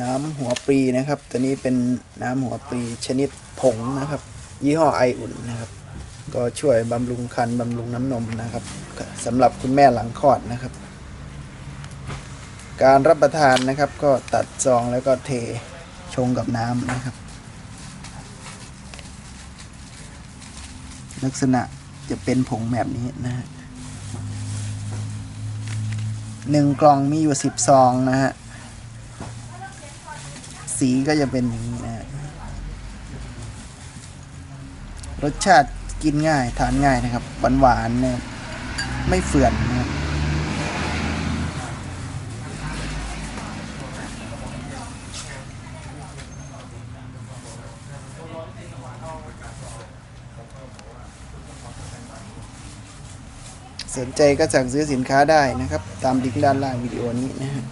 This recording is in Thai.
น้ำหัวปรีนะครับ ตัวนี้เป็นน้ำหัวปรีชนิดผงนะครับ ยี่ห้อไออุ่นนะครับ ก็ช่วยบำรุงคันบำรุงน้ำนมนะครับสำหรับคุณแม่หลังคลอดนะครับ การรับประทานนะครับ ก็ตัดซองแล้วก็เทชงกับน้ำนะครับ ลักษณะจะเป็นผงแบบนี้นะฮะหนึ่งกล่องมีอยู่สิบซองนะฮะ สีก็จะเป็นอย่างนี้นะรสชาติกินง่ายทานง่ายนะครับหวานหวานๆนะไม่เฟื่อนนะครับสนใจก็สั่งซื้อสินค้าได้นะครับ ตามลิงก์ด้านล่างวิดีโอนี้นะฮะ